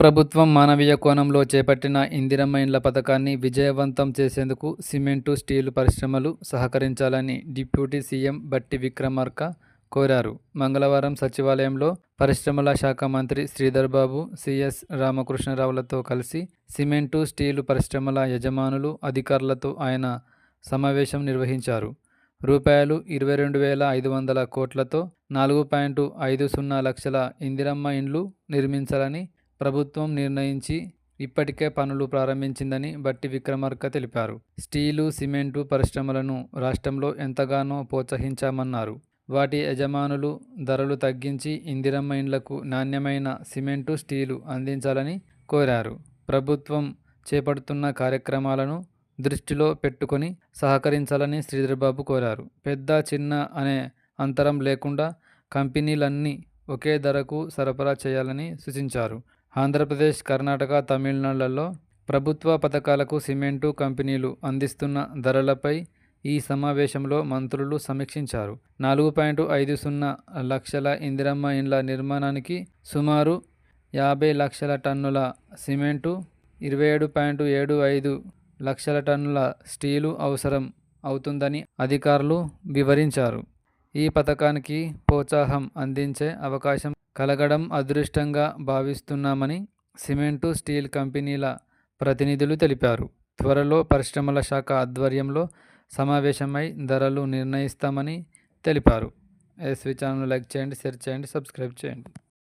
ప్రభుత్వం మానవీయ కోణంలో చేపట్టిన ఇందిరమ్మ ఇండ్ల పథకాన్ని విజయవంతం చేసేందుకు సిమెంటు, స్టీలు పరిశ్రమలు సహకరించాలని డిప్యూటీ సీఎం బట్టి విక్రమార్క కోరారు. మంగళవారం సచివాలయంలో పరిశ్రమల శాఖ మంత్రి శ్రీధర్బాబు, సిఎస్ రామకృష్ణరావులతో కలిసి సిమెంటు, స్టీలు పరిశ్రమల యజమానులు, అధికారులతో ఆయన సమావేశం నిర్వహించారు. రూపాయలు ఇరవై రెండు వేల ఐదు వందల కోట్లతో నాలుగు పాయింట్ ఐదు సున్నా లక్షల ఇందిరమ్మ ఇండ్లు నిర్మించాలని ప్రభుత్వం నిర్ణయించి ఇప్పటికే పనులు ప్రారంభించిందని బట్టి విక్రమార్క తెలిపారు. స్టీలు, సిమెంటు పరిశ్రమలను రాష్ట్రంలో ఎంతగానో ప్రోత్సహించామన్నారు. వాటి యజమానులు ధరలు తగ్గించి ఇందిరమ్మ ఇండ్లకు నాణ్యమైన సిమెంటు, స్టీలు అందించాలని కోరారు. ప్రభుత్వం చేపడుతున్న కార్యక్రమాలను దృష్టిలో పెట్టుకొని సహకరించాలని శ్రీధర్బాబు కోరారు. పెద్ద, చిన్న అనే అంతరం లేకుండా కంపెనీలన్నీ ఒకే ధరకు సరఫరా చేయాలని సూచించారు. ఆంధ్రప్రదేశ్, కర్ణాటక, తమిళనాడులలో ప్రభుత్వ పథకాలకు సిమెంటు కంపెనీలు అందిస్తున్న ధరలపై ఈ సమావేశంలో మంత్రులు సమీక్షించారు. నాలుగు పాయింట్ ఐదు సున్నా లక్షల ఇందిరమ్మ ఇండ్ల నిర్మాణానికి సుమారు యాభై లక్షల టన్నుల సిమెంటు, ఇరవై ఏడు పాయింట్ ఏడు ఐదు లక్షల టన్నుల స్టీలు అవసరం అవుతుందని అధికారులు వివరించారు. ఈ పథకానికి ప్రోత్సాహం అందించే అవకాశం కలగడం అదృష్టంగా భావిస్తున్నామని సిమెంటు, స్టీల్ కంపెనీల ప్రతినిధులు తెలిపారు. త్వరలో పరిశ్రమల శాఖ ఆధ్వర్యంలో సమావేశమై ధరలు నిర్ణయిస్తామని తెలిపారు. ఎస్వి ఛానల్ లైక్ చేయండి, షేర్ చేయండి, సబ్స్క్రైబ్ చేయండి.